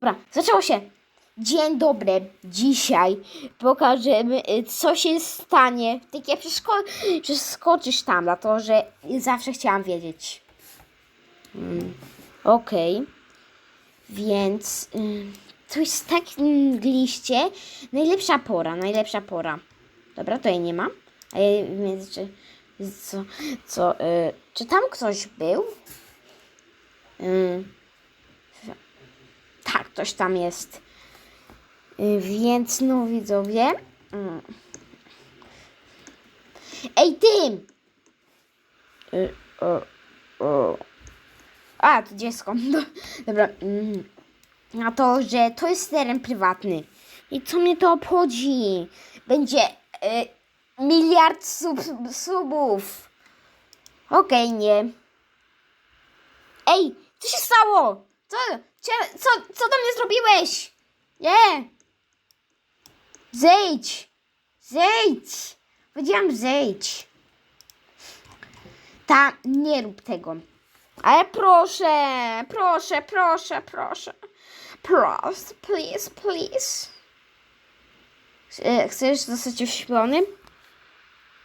Dobra, zaczęło się. Dzień dobry. Dzisiaj pokażemy, y, co się stanie. Tak jak przeszko- przeskoczysz tam, dlatego że zawsze chciałam wiedzieć. Mm, Okej. Więc y, tu jest tak mm, liście. Najlepsza pora, najlepsza pora. Dobra, to jej nie ma. A ja w międzyczasie... Co? Co? Y, czy tam ktoś był? Tak, ktoś tam jest. Y, Więc no widzowie. mm. Ej ty! A, to dziecko. Dobra. mm. Na to, że to jest teren prywatny. I co mnie to obchodzi? Będzie y, miliard sub, subów. Okej, nie. Ej, co się stało? Co, co, co do mnie zrobiłeś? Nie! Zejdź! Zejdź! Powiedziałam zejdź. Ta, nie rób tego. Ale proszę, proszę, proszę, proszę. Proszę, please, please. Chcesz zostać uśpiony?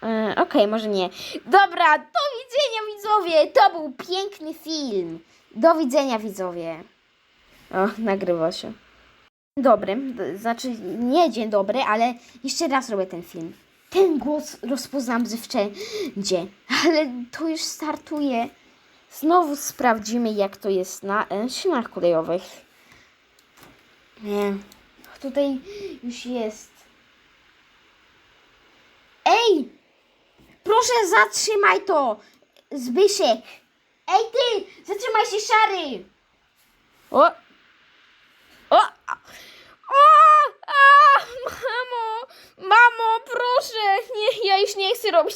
E, Okej, może nie. Dobra, do widzenia widzowie. To był piękny film. Do widzenia widzowie. O, nagrywa się. Dobry, znaczy nie dzień dobry, ale jeszcze raz robię ten film. Ten głos rozpoznam ze wszędzie, ale to już startuje. Znowu sprawdzimy, jak to jest na e, silnach kolejowych. Nie, tutaj już jest. Ej! Proszę zatrzymaj to! Zbyszek! Ej ty! Zatrzymaj się szary! O! O! O! A! Mamo! Mamo, proszę! Nie, ja już nie chcę robić